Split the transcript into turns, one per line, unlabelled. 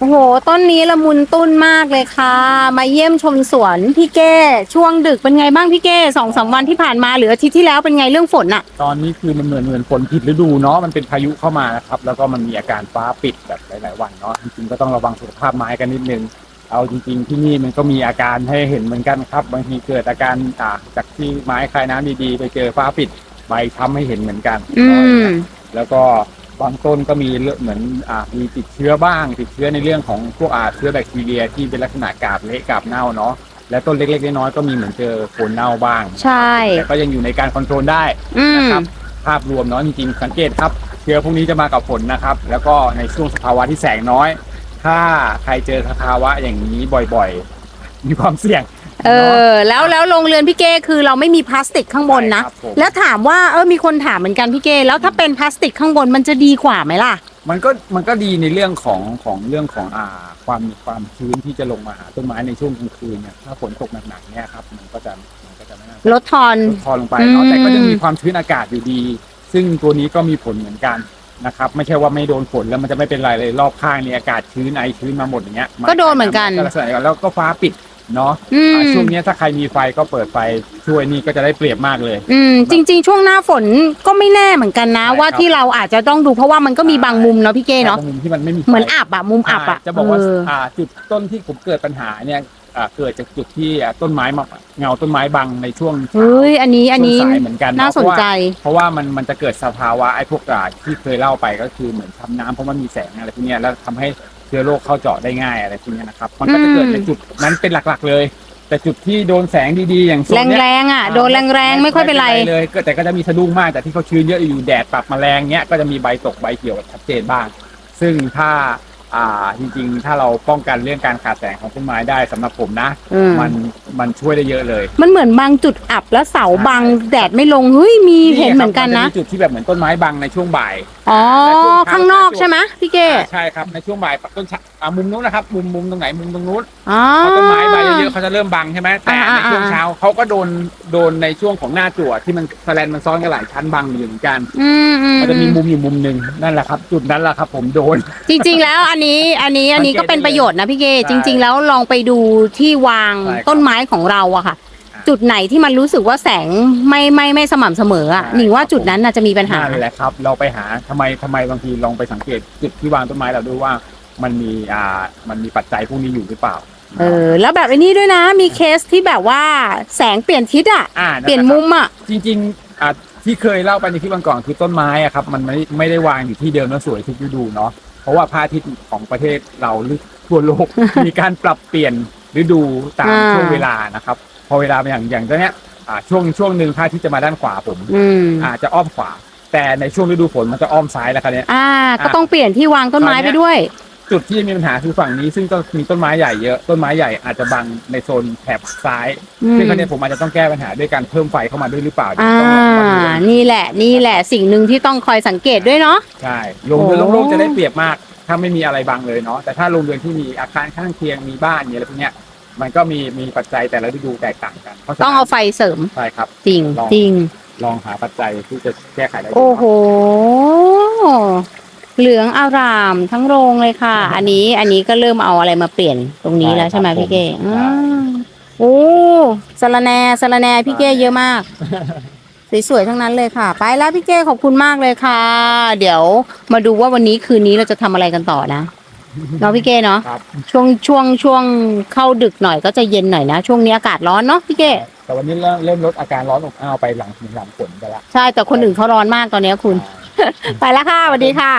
โอ้โห ต้นนี้ละมุนตุ้นมากเลยค่ะ มาเยี่ยมชมสวนพี่เก้ช่วงดึกเป็นไงบ้างพี่เก้สองสามวันที่ผ่านมาหรืออาทิตย์ที่แล้วเป็นไงเรื่องฝนอะ
ตอนนี้คือมันเหมือนเหมือนฝนผิดฤดูเนาะมันเป็นพายุเข้ามานะครับแล้วก็มันมีอาการฟ้าปิดแบบหลาย ๆ วันเนาะจริงๆก็ต้องระวังสุขภาพไม้กันนิดนึงเอาจริง ๆ ที่นี่มันก็มีอาการให้เห็นเหมือนกันครับ บางทีเกิดอาการอ่าจากที่ไม้คลายน้ำดีๆ ไปเจอฟ้าปิดใบช้ำให้เห็นเหมือนกัน
อืม
แล้วก็ บางต้นก็มีเรื่องเหมือนอ่ามีติดเชื้อบ้าง ติดเชื้อในเรื่องของพวกอาเชื้อแบคทีเรียที่เป็นลักษณะกาบเละกาบเน่าเนาะและต้นเล็กๆน้อยๆก็มีเหมือนเจอโคนเน่าบ้าง
ใช่
แต่ก็ยังอยู่ในการคอนโทรลได้
อืม
นะครับภาพรวมเนาะจริงๆสังเกตครับเชื้อพวกนี้จะมากับฝนนะครับ แล้วก็ในช่วงสภาวะที่แสงน้อย ถ้าใครเจอสภาวะอย่างนี้บ่อยๆ มีความเสี่ยง
เออแล้วแล้วโรงเรือนพี่เก้คือเราไม่มีพลาสติกข้างบนนะ
ใช่ครับผม
แล้วถามว่าเออมีคนถามเหมือนกันพี่เก้แล้วถ้าเป็นพลาสติกข้างบนมันจะดีกว่าไหมล่ะ
มันก็มันก็ดีในเรื่องของของเรื่องของอ่าความความชื้นที่จะลงมาหาต้นไม้ในช่วงกลางคืนเนี่ยถ้าฝนตกหนักๆเนี่ยครับมันก็จะมันก็จะไม่น่า
ลดทอน
ลดทอนลงไปเนาะ
อืม
แต่ก็ยังมีความชื้นอากาศอยู่ดี ซึ่งตัวนี้ก็มีผลเหมือนกันนะครับไม่ใช่ว่าไม่โดนฝนแล้วมันจะไม่เป็นไรเลยรอบข้างนี่อากาศชื้นไอชื้นมาหมดอย่างเงี้ย
ก็โดนเหมือนกัน
ก็ลักษณะเดียวกันแล้วก็ฟ้าปิด เนาะ
อืม
อ่าช่วงเนี้ยถ้าใครมีไฟก็เปิดไฟช่วยนี่ก็จะได้เปรียบมากเลย
อืมจริง ๆ ช่วงหน้าฝนก็ไม่แน่เหมือนกันนะ
ใช่ครับ
ว่าที่เราอาจจะต้องดูเพราะว่ามันก็มีบางมุมเนาะพี่เก้เนาะ
แต่บงมุมที่มันไม่มีไฟ
เหมือนอับอะมุมอับอะ
ใช่จะบอกว่า
เออ
อ่าจุดต้นที่ผมเกิดปัญหาเนี่ยอ่าเกิดจากจุดที่อ่าต้นไม้มาเงาต้นไม้บังในช่วงเช้า
เฮ้ยอันนี้อันนี้
ช่วงสายเหมือนกันเะ
น่าสนใจ
เพราะว่าเพราะว่ามันมันจะเกิดสภาวะไอ้พวกอ่าที่เคยเล่าไปก็คือเหมือนทำน้ำเพราะมันมีแสงอะไรพวกเนี้ยแล้วทำให้เชื้อโรคเข้าเจาะได้ง่ายอะไรพวกเนี้ยนะครับ มันก็จะเกิดในจุดนั้นเป็นหลักๆเลย แต่จุดที่โดนแสงดีๆ อย่างโซนเนี้ย
แรงๆอะโดนแรงๆไม่ค่อยเป็นไร
เลยก็แต่ก็จะมีสะดุ้งมากแต่ที่เขาชื้นเยอะอยู่แดดปรับแมลงเนี้ยก็จะมีใบตกใบเขียวชัดเจนบ้าง ซึ่งถ้า อ่า จริง ๆ ถ้าเราป้องกันเรื่องการขาดแสงของต้นไม้ได้สำหรับผมนะ
อืม
มันมันช่วยได้เยอะเลย
มันเหมือนบางจุดอับแล้วเสาบังแดดไม่ลงเฮ้ยมีเห็นเหมือนกันนะ
ครับมัจมีจุดที่แบบเหมือนต้นไม้บังในช่วงบ่าย
อ๋อ
และช่วงเช้า
ข้างนอกใช่ไหมพี่เก้
อ่าใช่ครับในช่วงบ่ายต้นชะอ่ามุมนู้นนะครับ มุมมุมตรงไหนมุมตรงนู้น
อ๋อ
พอต้นไม้ใบเยอะๆเขาจะเริ่มบังใช่ไหมแต่
อ่า
ในช่วง
อ่า
เช้าเขาก็โดนโดนในช่วงของหน้าจั่วที่มันแสลนมันซ้อนกันหลายชั้นบังอยู่เหมือนกัน
อืมอืม
มันจะมีมุมอยู่มุมหนึ่งนั่นแหละครับ จุดนั้นแหละครับ ผมโดน
จริง ๆ แล้วอันนี้อันนี้อันนี้ก็เป็นประโยชน์นะพี่เก้
ใช่
จริง ๆ แล้วลองไปดูที่วาง
ใช่ครับ
ต้นไม้ของเราอะค่ะ
อ่า
จุดไหนที่มันรู้สึกว่าแสงไม่ไม่ไม่สม่ำเสมออะ
ใช่
หนิงว่า
ครับ
จุดนั้นน่ะจะมีปัญหา
นั่นแหละครับ เราไปหาทำไมทำไมบางทีลองไปสังเกตจุดที่วางต้นไม้เราดูว่ามันมีอ่ามันมีปัจจัยพวกนี้อยู่หรือเปล่า
เออแล้วแบบไอ้นี้ด้วยนะมีเคสที่แบบว่าแสงเปลี่ยนทิศอะ
อ่า
เปลี่ยนมุมอะ
จริงๆอ่าที่เคยเล่าไปในคลิปวันก่อนคือต้นไม้อะครับ มันไม่ไม่ได้วางอยู่ที่เดิมแล้วสวยทุกฤดูเนาะ เพราะว่าพระอาทิตย์ของประเทศเราหรือทั่วโลก มีการปรับเปลี่ยนฤดูตาม
อ่า
ช่วงเวลานะครับ พอเวลาเป็นอย่างอย่างตอนเนี้ยอ่าช่วงช่วงหนึ่งพระอาทิตย์จะมาด้านขวาผม
อืม
อาจจะอ้อมขวา แต่ในช่วงฤดูฝนมันจะอ้อมซ้ายแล้วครับเนี้ย
อ่า ก็ต้องเปลี่ยนที่วางต้นไม้
ตอนเนี้
ไป
ย
ด้วย
จุดที่มีปัญหาคือฝั่งนี้ ซึ่งต้องมีต้นไม้ใหญ่เยอะต้นไม้ใหญ่อาจจะบังในโซนแถบซ้าย
อืม
ซึ่งครั้นี้ผมอาจจะต้องแก้ปัญหาด้วยการเพิ่มไฟเข้ามาด้วยหรือเปล่าเดี๋ยว
อ่า
ต้องมาดู
นี่แหละ นี่แหละสิ่งหนึ่งที่ต้องคอยสังเกตด้วยเนาะ
ใช่โรงเรือน
โอ้
โล่งๆจะได้เปรียบมาก ถ้าไม่มีอะไรบังเลยเนาะแต่ถ้าโรงเรือนที่มีอาคารข้างเคียงมีบ้านมีอะไรพวกเนี้ยมันก็มีมีปัจจัยแต่ละฤดูแตกต่างกันเพราะฉะนั้น
ต้องเอาไฟเสริม
ใช่ครับ
จริง
ลอง
จริง
ลองหาปัจจัยที่จะแก้ไขได้ดู
โอ้โห เหลืองอารามทั้งโรงเลยค่ะ อันนี้อันนี้ก็เริ่มเอาอะไรมาเปลี่ยนตรงนี้แล้วใช่ไหมพี่เก้อ่าโอ้สะระแหนสะระแหนพี่เก้เยอะมาก สวยๆทั้งนั้นเลยค่ะ ไปแล้วพี่เก้ขอบคุณมากเลยค่ะ เดี๋ยวมาดูว่าวันนี้คืนนี้เราจะทำอะไรกันต่อนะเนาะพี่เก้เนาะ
ครับ
ช่วงช่วงช่วงเข้าดึกหน่อยก็จะเย็นหน่อยนะ ช่วงนี้อากาศร้อนเนาะพี่เก้
แต่วันนี้เริ่มเริ่มลดอาการร้อนอบอ้าวไปหลังหลังฝนไปละ
ใช่แต่คนอื่นเขาร้อนมากตอนนี้คุณ ไปแล้วค่ะสวัสดีค่ะ